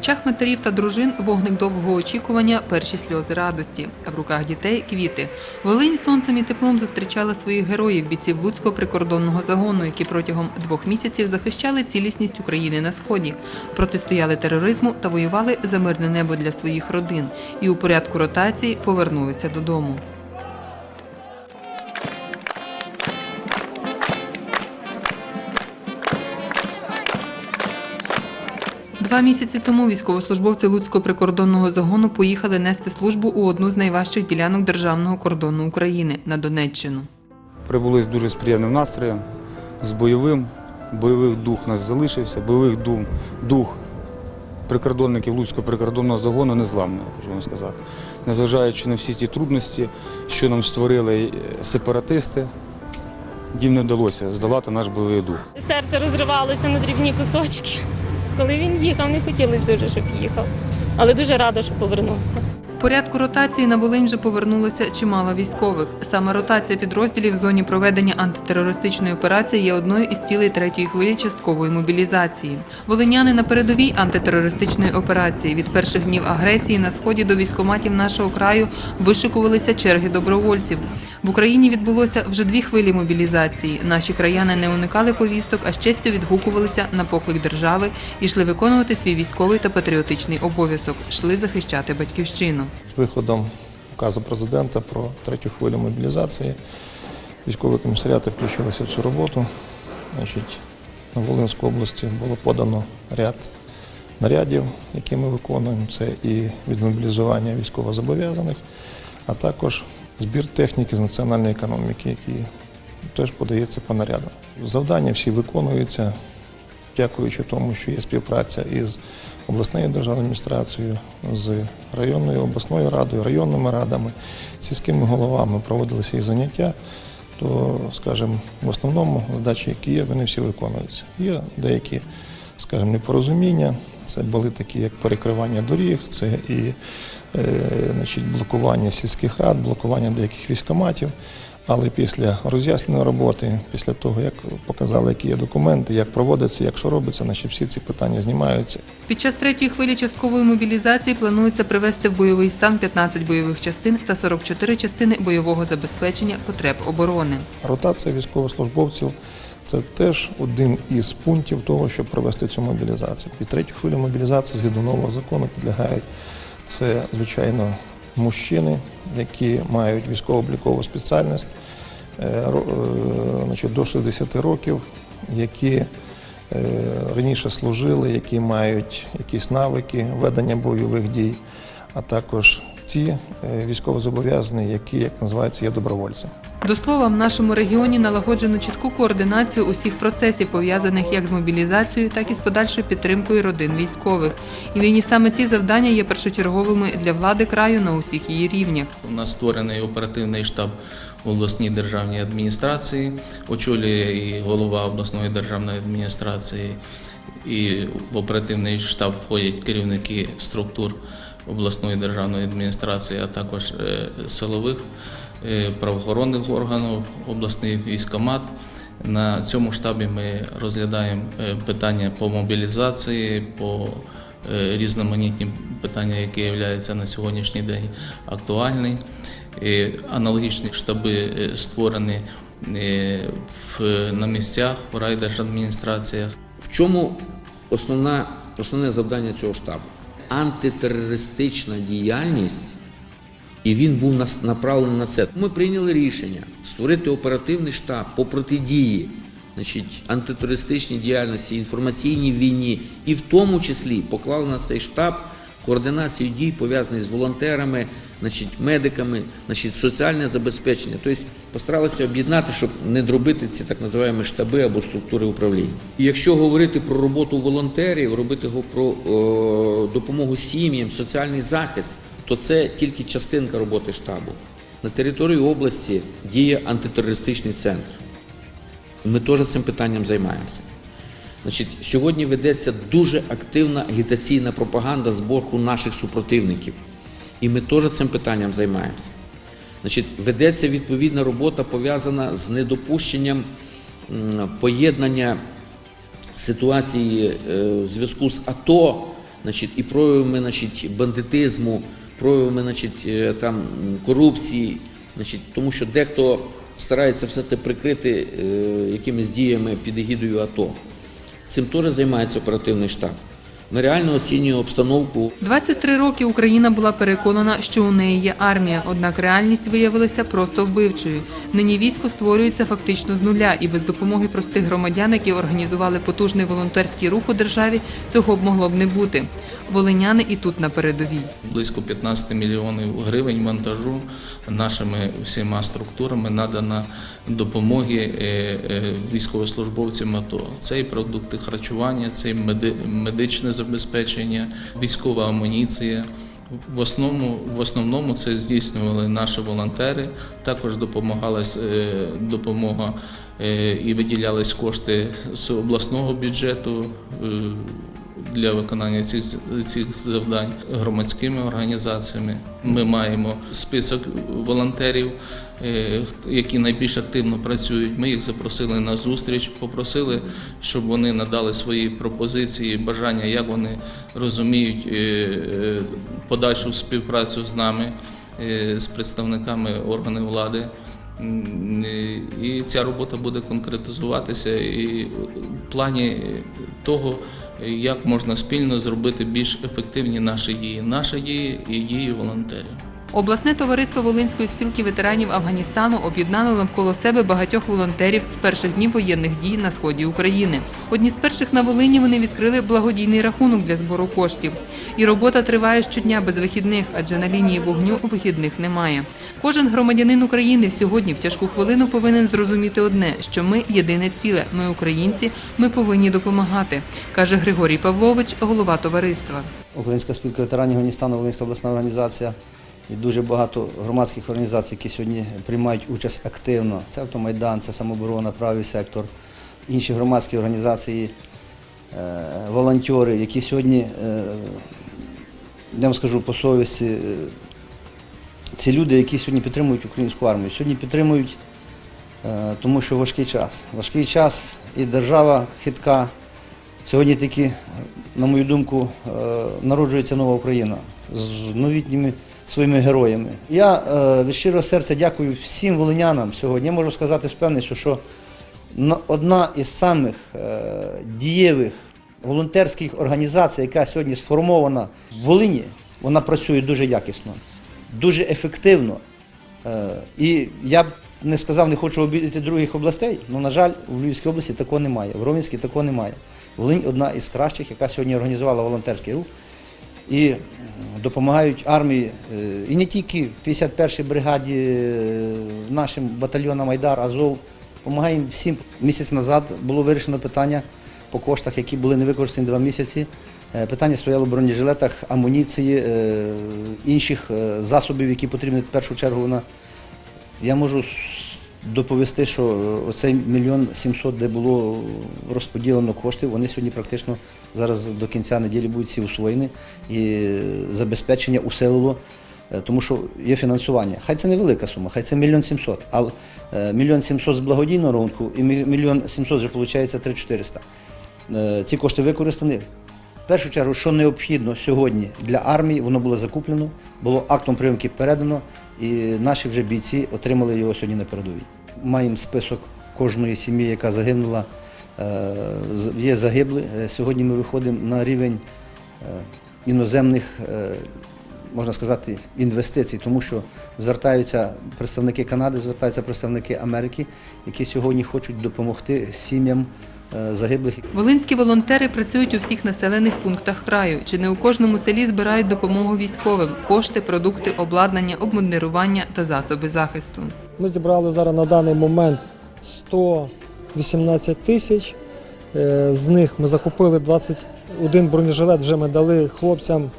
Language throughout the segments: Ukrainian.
очах матерів та дружин вогник довгого очікування, перші сльози радості, а в руках дітей квіти. Волинь сонцем і теплом зустрічала своїх героїв, бійців Луцького прикордонного загону, які протягом двох місяців захищали цілісність України на сході, протистояли тероризму та воювали за мирне небо для своїх родин. І у порядку ротації повернулися додому. Два місяці тому військовослужбовці Луцького прикордонного загону поїхали нести службу у одну з найважчих ділянок державного кордону України на Донеччину. Прибули з дуже з приємним настроєм, з бойовим. Бойовий дух у нас залишився, бойовий дух, дух прикордонників Луцького прикордонного загону незламний, можу вам сказати. Незважаючи на всі ті трудності, що нам створили е, сепаратисти, їм не вдалося здолати наш бойовий дух. Серце розривалося на дрібні кусочки. Коли він їхав, не хотілося дуже, щоб їхав. Але дуже рада, що повернувся. В порядку ротації на Волинь вже повернулося чимало військових. Саме ротація підрозділів в зоні проведення антитерористичної операції є одною із цілей третьої хвилі часткової мобілізації. Волиняни на передовій антитерористичної операції від перших днів агресії на сході до військоматів нашого краю вишикувалися черги добровольців. В Україні відбулося вже дві хвилі мобілізації. Наші краяни не уникали повісток, а з відгукувалися на поклик держави і йшли виконувати свій військовий та патріотичний обов'язок, йшли захищати батьківщину. З виходом указу президента про третю хвилю мобілізації військові комісаріати включилися в цю роботу. На Волинську області було подано ряд нарядів, які ми виконуємо. Це і відмобілізування військовозобов'язаних, а також збір техніки з національної економіки, який теж подається по нарядам. Завдання всі виконуються, дякуючи тому, що є співпраця із обласною державною адміністрацією, з районною обласною радою, районними радами, сільськими головами проводилися і заняття. То, скажімо, в основному задачі, які є, вони всі виконуються. Є деякі, скажімо, непорозуміння. Це були такі, як перекривання доріг, це і значить, блокування сільських рад, блокування деяких військоматів. Але після роз'ясненої роботи, після того, як показали, які є документи, як проводиться, як що робиться, значить всі ці питання знімаються. Під час третьої хвилі часткової мобілізації планується привести в бойовий стан 15 бойових частин та 44 частини бойового забезпечення потреб оборони. Ротація військовослужбовців це теж один із пунктів того, щоб провести цю мобілізацію. Під третю хвилю мобілізації згідно нового закону підлягають це, звичайно, мужчини, які мають військово-облікову спеціальність е, е, до 60 років, які е, раніше служили, які мають якісь навики ведення бойових дій, а також ті е, військовозобов'язані, які, як називається, є добровольцями. До слова, в нашому регіоні налагоджено чітку координацію усіх процесів, пов'язаних як з мобілізацією, так і з подальшою підтримкою родин військових. І нині саме ці завдання є першочерговими для влади краю на усіх її рівнях. У нас створений оперативний штаб в обласній державній адміністрації, очолює і голова обласної державної адміністрації, і в оперативний штаб входять керівники структур обласної державної адміністрації, а також е, силових е, правоохоронних органів, обласний військомат. На цьому штабі ми розглядаємо е, питання по мобілізації, по різноманітні питання, які являються на сьогоднішній день актуальні. Аналогічні штаби створені на місцях, в райдержадміністраціях. В чому основне завдання цього штабу? Антитерористична діяльність, і він був направлений на це. Ми прийняли рішення створити оперативний штаб по протидії значить, антитерористичній діяльності, інформаційній війні, і в тому числі поклали на цей штаб координацію дій, пов'язаних з волонтерами, значить, медиками, значить, соціальне забезпечення. Тобто постаралися об'єднати, щоб не дробити ці так називаємо штаби або структури управління. І якщо говорити про роботу волонтерів, робити го- про о, допомогу сім'ям, соціальний захист, то це тільки частинка роботи штабу. На території області діє антитерористичний центр. Ми теж цим питанням займаємося. Значить, сьогодні ведеться дуже активна агітаційна пропаганда з боку наших супротивників. І ми теж цим питанням займаємося. Значить, ведеться відповідна робота пов'язана з недопущенням поєднання ситуації е, в зв'язку з АТО значить, і проявами значить, бандитизму, проявами значить, е, там, корупції, значить, тому що дехто старається все це прикрити е, якимись діями під егідою АТО. Цим теж займається оперативний штаб. Реально оцінює обстановку 23 роки Україна була переконана, що у неї є армія, однак реальність виявилася просто вбивчою. Нині військо створюється фактично з нуля, і без допомоги простих громадян, які організували потужний волонтерський рух у державі, цього б могло б не бути. Волиняни і тут на передовій. Близько 15 мільйонів гривень вантажу нашими всіма структурами надано допомоги е, е, військовослужбовцям АТО. Це і продукти харчування, це і медичне забезпечення, військова амуніція. В основному, в основному це здійснювали наші волонтери. Також допомагалась е, допомога і виділялись кошти з обласного бюджету. Для виконання цих, цих завдань громадськими організаціями. Ми маємо список волонтерів, е, які найбільш активно працюють. Ми їх запросили на зустріч, попросили, щоб вони надали свої пропозиції, бажання, як вони розуміють е, е, подальшу співпрацю з нами, з представниками органів влади. І ця робота буде конкретизуватися і в плані того, як можна спільно зробити більш ефективні наші дії, наші дії і дії волонтерів. Обласне товариство Волинської спілки ветеранів Афганістану об'єднало навколо себе багатьох волонтерів з перших днів воєнних дій на сході України. Одні з перших на Волині вони відкрили благодійний рахунок для збору коштів. І робота триває щодня без вихідних, адже на лінії вогню вихідних немає. Кожен громадянин України сьогодні в тяжку хвилину повинен зрозуміти одне, що ми єдине ціле. Ми українці, ми повинні допомагати, каже Григорій Павлович, голова товариства. Українська спілка ветеранів Афганістану, Волинська обласна організація і дуже багато громадських організацій, які сьогодні приймають участь активно. Це Автомайдан, це самооборона, правий сектор, інші громадські організації, е, волонтери, які сьогодні, е, я вам скажу по совісті, е, ці люди, які сьогодні підтримують українську армію, сьогодні підтримують, тому що важкий час. Важкий час і держава хитка. Сьогодні таки, на мою думку, народжується нова Україна з новітніми своїми героями. Я е, від щирого серця дякую всім волинянам сьогодні. Я можу сказати з певністю, що одна із самих е, дієвих волонтерських організацій, яка сьогодні сформована в Волині, вона працює дуже якісно, дуже ефективно. Е, І я б не сказав, не хочу обідати других областей, але, на жаль, у Львівській області такого немає, в Ровенській такого немає. Волинь одна із кращих, яка сьогодні організувала волонтерський рух і допомагають армії, е, і не тільки в 51-й бригаді, е, нашим батальйонам Айдар, Азов, допомагаємо всім. Місяць назад було вирішено питання по коштах, які були не використані два місяці. Е, Питання стояло в бронежилетах, амуніції, інших засобів, які потрібні в першу чергу я можу доповісти, що е, оцей мільйон сімсот, де було розподілено коштів, вони сьогодні практично зараз до кінця неділі будуть всі усвоєні і е, забезпечення усилило, е, тому що є фінансування. Хай це невелика сума, хай це мільйон сімсот, але мільйон сімсот з благодійного рахунку і мільйон сімсот вже виходить 3400. Е, Ці кошти використані. В першу чергу, що необхідно сьогодні для армії, воно було закуплено, було актом прийомки передано, і наші вже бійці отримали його сьогодні на передовій. Маємо список кожної сім'ї, яка загинула, е, є загибли. Е, Сьогодні ми виходимо на рівень е, іноземних, можна сказати, інвестицій, тому що звертаються представники Канади, звертаються представники Америки, які сьогодні хочуть допомогти сім'ям загиблих. Волинські волонтери працюють у всіх населених пунктах краю. Чи не у кожному селі збирають допомогу військовим, кошти, продукти, обладнання, обмундирування та засоби захисту. Ми зібрали зараз на даний момент 118 тисяч. Е, З них ми закупили 21 бронежилет, вже ми дали хлопцям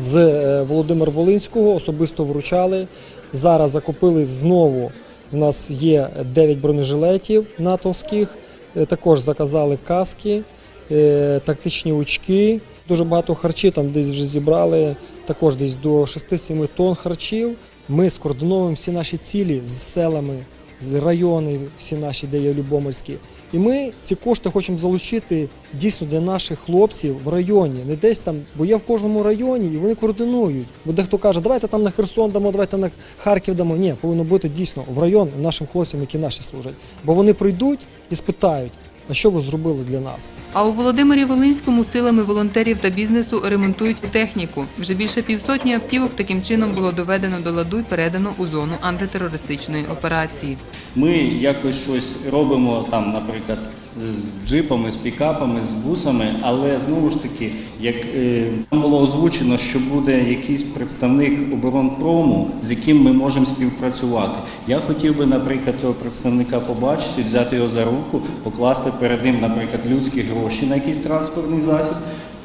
з е, Володимир Волинського, особисто вручали. Зараз закупили знову. У нас є 9 бронежилетів натовських. Е, Також заказали каски, е, тактичні очки. Дуже багато харчів там десь вже зібрали, також десь до 6-7 тонн харчів. Ми скоординовуємо всі наші цілі з селами, з райони, всі наші, де є Любомирські. І ми ці кошти хочемо залучити дійсно для наших хлопців в районі, не десь там, бо є в кожному районі, і вони координують. Бо дехто каже, давайте там на Херсон дамо, давайте на Харків дамо. Ні, повинно бути дійсно в район нашим хлопцям, які наші служать. Бо вони прийдуть і спитають, а що ви зробили для нас? А у Володимирі Волинському силами волонтерів та бізнесу ремонтують техніку. Вже більше півсотні автівок таким чином було доведено до ладу і передано у зону антитерористичної операції. Ми якось щось робимо там, наприклад, з джипами, з пікапами, з бусами, але знову ж таки, як е, там було озвучено, що буде якийсь представник оборонпрому, з яким ми можемо співпрацювати. Я хотів би, наприклад, цього представника побачити, взяти його за руку, покласти перед ним, наприклад, людські гроші на якийсь транспортний засіб.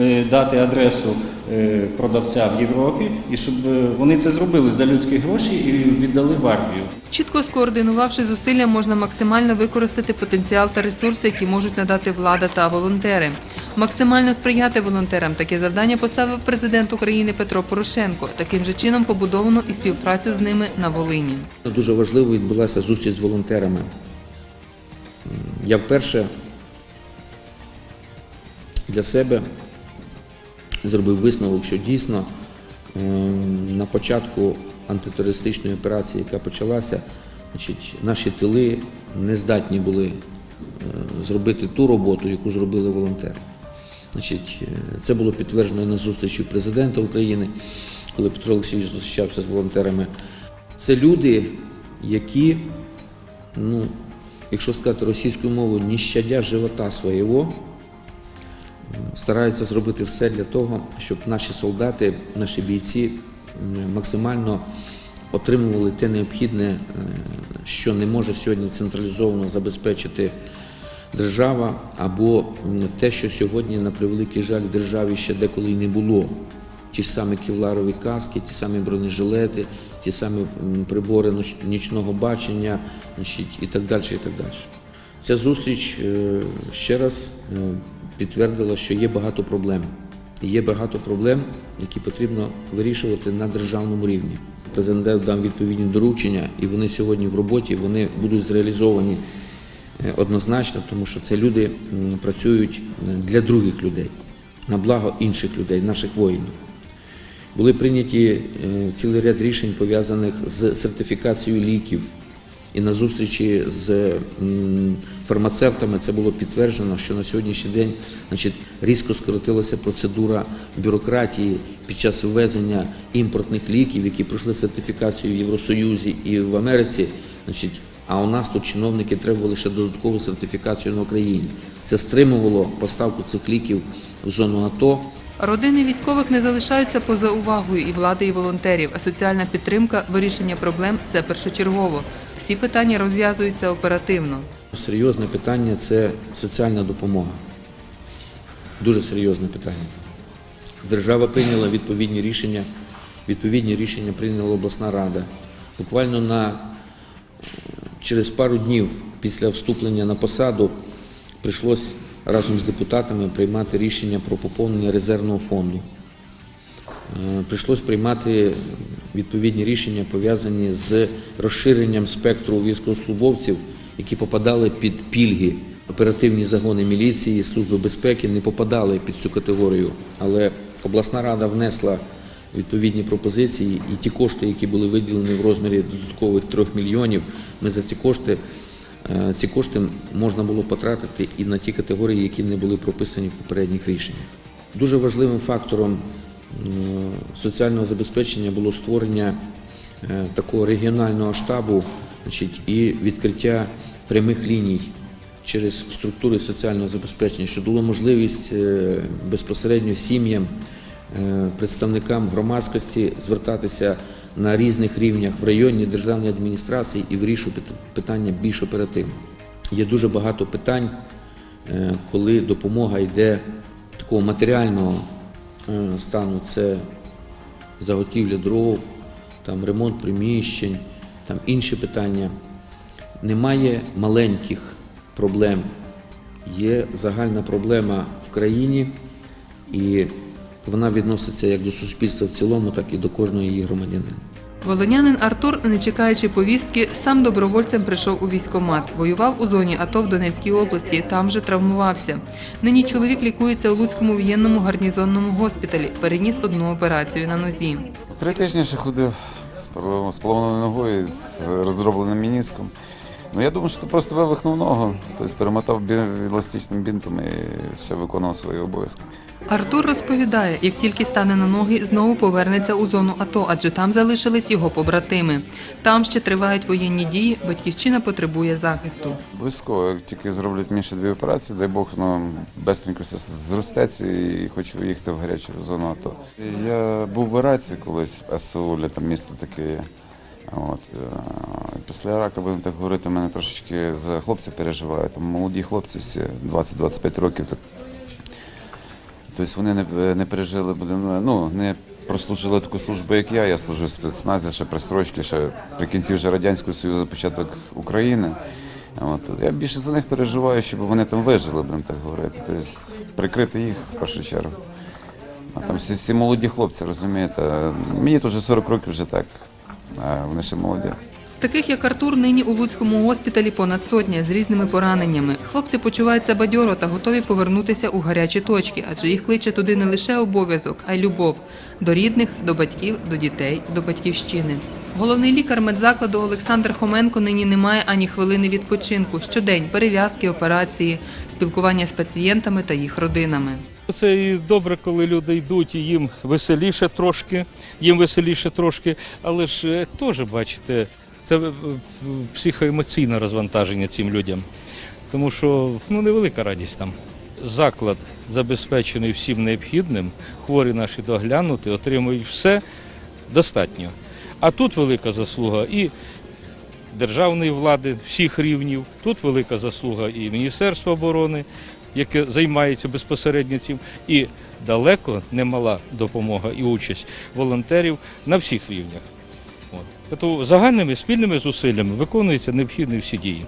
Е, Дати адресу е, продавця в Європі, і щоб е, вони це зробили за людські гроші і віддали в армію. Чітко скоординувавши зусилля, можна максимально використати потенціал та ресурси, які можуть надати влада та волонтери. Максимально сприяти волонтерам таке завдання поставив президент України Петро Порошенко. Таким же чином побудовано і співпрацю з ними на Волині. Дуже важливо відбулася зустріч з волонтерами. Я вперше для себе зробив висновок, що дійсно ем, на початку антитерористичної операції, яка почалася, значить, наші тили не здатні були е, зробити ту роботу, яку зробили волонтери. Значить, е, це було підтверджено на зустрічі президента України, коли Петро Олексійович зустрічався з волонтерами. Це люди, які, ну, якщо сказати російською мовою, не щадя живота свого, стараються зробити все для того, щоб наші солдати, наші бійці максимально отримували те необхідне, е, що не може сьогодні централізовано забезпечити держава, або те, що сьогодні, на превеликий жаль, державі ще деколи й не було. Ті ж самі кевларові каски, ті самі бронежилети, ті самі прибори нічного бачення і так далі. І так далі. Ця зустріч е, ще раз е, підтвердила, що є багато проблем. Є багато проблем, які потрібно вирішувати на державному рівні. Президент дав відповідні доручення, і вони сьогодні в роботі вони будуть зреалізовані е, однозначно, тому що це люди працюють е, для других людей, на благо інших людей, наших воїнів. Були прийняті е, цілий ряд рішень пов'язаних з сертифікацією ліків. І на зустрічі з фармацевтами це було підтверджено, що на сьогоднішній день значить, різко скоротилася процедура бюрократії під час ввезення імпортних ліків, які пройшли сертифікацію в Євросоюзі і в Америці. Значить, а у нас тут чиновники требували лише додаткову сертифікацію на Україні. Це стримувало поставку цих ліків в зону АТО. Родини військових не залишаються поза увагою і влади, і волонтерів, а соціальна підтримка, вирішення проблем це першочергово. Всі питання розв'язуються оперативно. Серйозне питання це соціальна допомога. Дуже серйозне питання. Держава прийняла відповідні рішення. Відповідні рішення прийняла обласна рада. Буквально на, через пару днів після вступлення на посаду прийшлось разом з депутатами приймати рішення про поповнення резервного фонду. Е, Прийшлось приймати відповідні рішення, пов'язані з розширенням спектру військовослужбовців, які попадали під пільги. Оперативні загони міліції, служби безпеки не попадали під цю категорію. Але обласна рада внесла відповідні пропозиції, і ті кошти, які були виділені в розмірі додаткових 3 мільйонів, ми за ці кошти. Е, Ці кошти можна було потратити і на ті категорії, які не були прописані в попередніх рішеннях. Дуже важливим фактором е, соціального забезпечення було створення е, такого регіонального штабу значить, і відкриття прямих ліній через структури соціального забезпечення, що дало можливість безпосередньо сім'ям, представникам громадськості звертатися на різних рівнях в районній державній адміністрації і вирішувати питання більш оперативно. Є дуже багато питань, е, коли допомога йде такого матеріального е, стану. Це заготівля дров, там ремонт приміщень, там інші питання. Немає маленьких проблем. Є загальна проблема в країні, і вона відноситься як до суспільства в цілому, так і до кожного її громадянина. Волонянин Артур, не чекаючи повістки, сам добровольцем прийшов у військкомат. Воював у зоні АТО в Донецькій області, там же травмувався. Нині чоловік лікується у Луцькому воєнному гарнізонному госпіталі. Переніс одну операцію на нозі. Три тижні ще ходив з поломаною ногою, з роздробленим мініском. Ну я думаю, що просто вивихнув ногу, тобто перемотав еластичним бінтом і ще виконував свої обов'язки. Артур розповідає, як тільки стане на ноги, знову повернеться у зону АТО, адже там залишились його побратими. Там ще тривають воєнні дії, батьківщина потребує захисту. Обов'язково, як тільки зроблять мені ще дві операції, дай Бог, ну, швидко все зростеться і хочу їхати в гарячу зону АТО. Я був в Іраці колись, СУ, там місто таке є. От, е, після рака, будемо так говорити, мене трошечки за хлопців переживаю. Там молоді хлопці всі 20-25 років. Так. Тобто вони не, не пережили, будемо, ну, не прослужили таку службу, як я. Я служив в спецназі, ще при строчці, ще при кінці вже Радянського Союзу, початок України. От. Я більше за них переживаю, щоб вони там вижили, будемо так говорити. Тобто прикрити їх в першу чергу. А там всі, всі молоді хлопці, розумієте. Мені тут вже 40 років вже так, вони ще молоді. Таких як Артур нині у Луцькому госпіталі понад сотня з різними пораненнями. Хлопці почуваються бадьоро та готові повернутися у гарячі точки, адже їх кличе туди не лише обов'язок, а й любов до рідних, до батьків, до дітей, до батьківщини. Головний лікар медзакладу Олександр Хоменко нині не має ані хвилини відпочинку. Щодень перев'язки, операції, спілкування з пацієнтами та їх родинами. Це і добре, коли люди йдуть, і їм веселіше трошки, їм веселіше трошки, але ж е, теж бачите, це е, психоемоційне розвантаження цим людям. Тому що ну, невелика радість там. Заклад забезпечений всім необхідним, хворі наші доглянути, отримують все достатньо. А тут велика заслуга і державної влади всіх рівнів, тут велика заслуга і Міністерства оборони, яке займається безпосередньо цим, і далеко немала допомога і участь волонтерів на всіх рівнях. От. Тому загальними спільними зусиллями виконуються необхідні всі дії.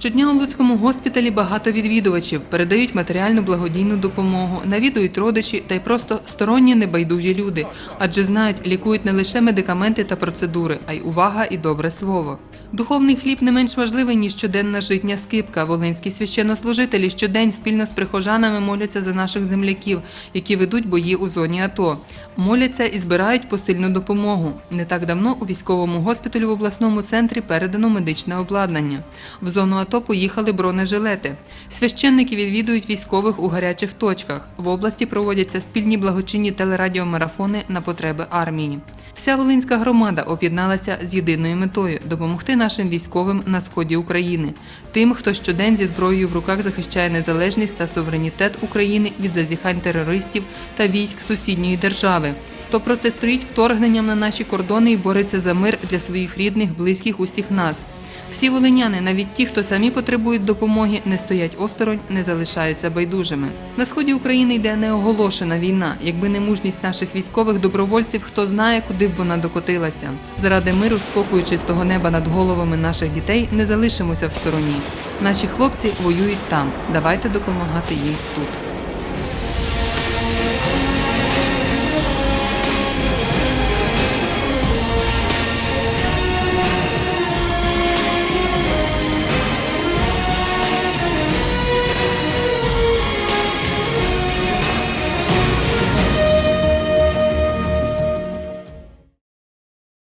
Щодня у Луцькому госпіталі багато відвідувачів передають матеріальну благодійну допомогу, навідують родичі та й просто сторонні небайдужі люди, адже знають, лікують не лише медикаменти та процедури, а й увага і добре слово. Духовний хліб не менш важливий, ніж щоденна житня скипка. Волинські священнослужителі щодень спільно з прихожанами моляться за наших земляків, які ведуть бої у зоні АТО. Моляться і збирають посильну допомогу. Не так давно у військовому госпіталі в обласному центрі передано медичне обладнання. В зону АТО поїхали бронежилети. Священники відвідують військових у гарячих точках. В області проводяться спільні благочинні телерадіомарафони на потреби армії. Вся Волинська громада об'єдналася з єдиною метою допомогти нашим військовим на сході України, тим, хто щодень зі зброєю в руках захищає незалежність та суверенітет України від зазіхань терористів та військ сусідньої держави. Хто протистоїть вторгненням на наші кордони і бореться за мир для своїх рідних, близьких усіх нас. Всі волиняни, навіть ті, хто самі потребують допомоги, не стоять осторонь, не залишаються байдужими. На сході України йде неоголошена війна. Якби не мужність наших військових добровольців, хто знає, куди б вона докотилася. Заради миру, спокою чистого неба над головами наших дітей, не залишимося в стороні. Наші хлопці воюють там. Давайте допомагати їм тут.